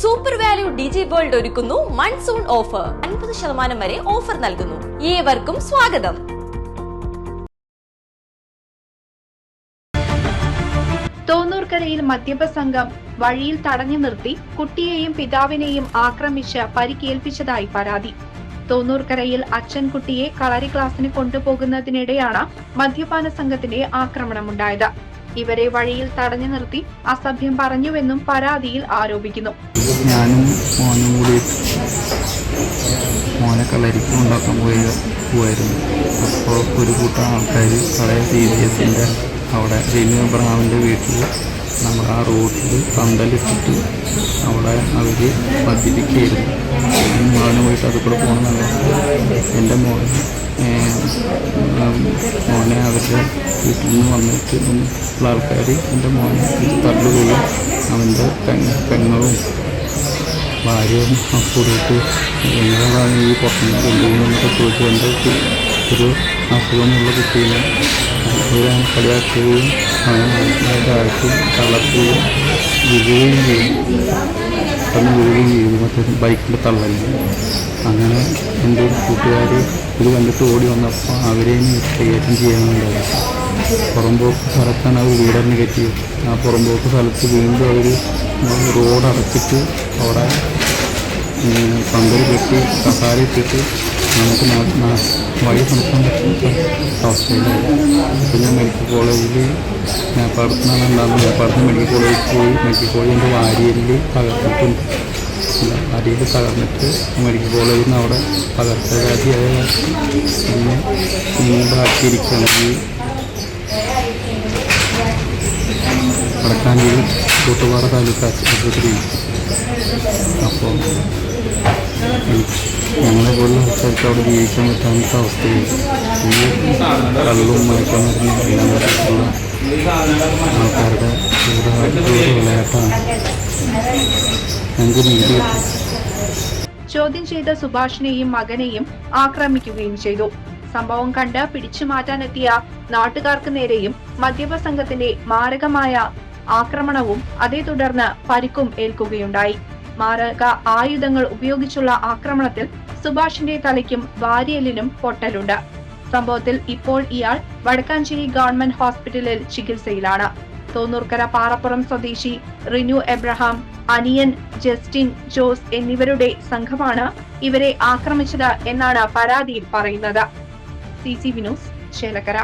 Super value ഡിജി world ഒരുക്കുന്നു monsoon offer അൻപത് ശതമാനം വരെ ഓഫർ നൽകുന്നു. ഏവർക്കും സ്വാഗതം. തോന്നൂർക്കരയിൽ മദ്യപ സംഘം വഴിയിൽ തടഞ്ഞു നിർത്തി കുട്ടിയെയും പിതാവിനെയും ആക്രമിച്ച് പരിക്കേൽപ്പിച്ചതായി പരാതി. തോന്നൂർക്കരയിൽ അച്ഛൻ കുട്ടിയെ കളരി ക്ലാസ്സിന് കൊണ്ടുപോകുന്നതിനിടെയാണ് മദ്യപാന സംഘത്തിന്റെ ആക്രമണമുണ്ടായത്. ഇവരെ വഴിയിൽ തടഞ്ഞു നിർത്തി അസഭ്യം പറഞ്ഞുവെന്നും പരാതിയിൽ ആരോപിക്കുന്നു. ഞാനും മോനും മോനെ കളരിക്ക് ഉണ്ടാക്കാൻ പോയി പോയിരുന്നു. അപ്പോൾ ഒരു കൂട്ടം ആൾക്കാർ പഴയ സി ബി എസിന്റെ അവിടെ ജെയിലി അബ്രഹാമിന്റെ വീട്ടിൽ നമ്മുടെ ആ റോഡിൽ പന്തലിട്ടിട്ട് അവിടെ അവർ മദ്യപിക്കുകയായിരുന്നു. മോനെ പോയിട്ട് അത് കൂടെ പോകണമെന്നല്ല എന്റെ മോൻ മോനെ അവരുടെ വീട്ടിൽ നിന്ന് വന്നിട്ട് ഉള്ള ആൾക്കാർ എന്റെ മോനെ ഇത് തള്ളുകയും അവന്റെ പെങ്ങ പെങ്ങളും ഭാര്യയും കൂടിയിട്ട് എങ്ങനെയാണ് ഈ പുറത്തുനിന്ന് കൊണ്ടുപോകുന്നതൊക്കെ ചോദിച്ചുകൊണ്ട് ഒരു അസുഖമുള്ള കുട്ടീനെ അവരാണ് കളിയാക്കുകയും അവനെ മനസ്സിലാക്കി തളർത്തുകയും വിഴുകയും ചെയ്യും. പെട്ടെന്ന് വിഴുകയും ചെയ്യും. മറ്റേ ബൈക്കിന്റെ തള്ളലിൽ. അങ്ങനെ എന്റെ ഒരു കൂട്ടുകാർ ഇത് കണ്ടിട്ട് ഓടി വന്നപ്പോൾ അവരെയും കൈകാര്യം ചെയ്യാനുണ്ടായി പുറമ്പോക്ക് സ്ഥലത്താണ് അവർ വീടറിന് കയറ്റിയത് ആ പുറമ്പോക്ക് സ്ഥലത്ത് വീണ്ടും അവർ റോഡ് അടച്ചിട്ട് അവിടെ പന്തൽ കെട്ടി കസാര ഇട്ടിട്ട് നമുക്ക് വഴി നടത്താൻ പറ്റുന്ന അവസ്ഥയിലായി. അപ്പോൾ ഞാൻ മെഡിക്കൽ കോളേജിൽ മേപ്പാടത്തുനിന്നാണ് ഉണ്ടാകുന്നത്. മേപ്പാടത്ത് മെഡിക്കൽ കോളേജിൽ പോയി. മെഡിക്കൽ കോളേജിന്റെ വാരിയലിൽ തകർത്തിട്ടുണ്ട് അരിയിൽ തകർന്നിട്ട് മെഡിക്കൽ കോളേജിൽ നിന്ന് അവിടെ പകർച്ചവ്യാധിയായ പിന്നെ പിന്നീടാക്കിയിരിക്കുകയാണ് ഈ വടക്കാഞ്ചേരി കൂട്ടുപാറ താലൂക്ക് ആശുപത്രി. അപ്പോൾ ഞങ്ങളെ പോലുള്ള ആൾക്കാർക്ക് അവിടെ ജീവിക്കാൻ പറ്റാത്ത അവസ്ഥയിൽ ഈ കള്ളും മയക്കുമരുന്നും എല്ലാം പറ്റുന്ന ആൾക്കാരുടെ വിളയാട്ടാണ് ഞങ്ങൾക്ക് ചോദ്യം ചെയ്ത സുഭാഷിനെയും മകനെയും ആക്രമിക്കുകയും ചെയ്തു. സംഭവം കണ്ട് പിടിച്ചു മാറ്റാനെത്തിയ നാട്ടുകാർക്ക് നേരെയും മദ്യപ സംഘത്തിന്റെ മാരകമായ ആക്രമണവും അതേ തുടർന്ന് പരിക്കും ഏൽക്കുകയുണ്ടായി. മാരക ആയുധങ്ങൾ ഉപയോഗിച്ചുള്ള ആക്രമണത്തിൽ സുഭാഷിന്റെ തലയ്ക്കും വാരിയലിനും പൊട്ടലുണ്ട്. സംഭവത്തിൽ ഇപ്പോൾ ഇയാൾ വടക്കാഞ്ചേരി ഗവൺമെന്റ് ഹോസ്പിറ്റലിൽ ചികിത്സയിലാണ്. തോന്നൂർക്കര പാറപ്പുറം സ്വദേശി റിനു എബ്രഹാം അനിയൻ ജസ്റ്റിൻ ജോസ് എന്നിവരുടെ സംഘമാണ് ഇവരെ ആക്രമിച്ചത് എന്നാണ് പരാതിയിൽ പറയുന്നത്. C C Vinos Chelakkara.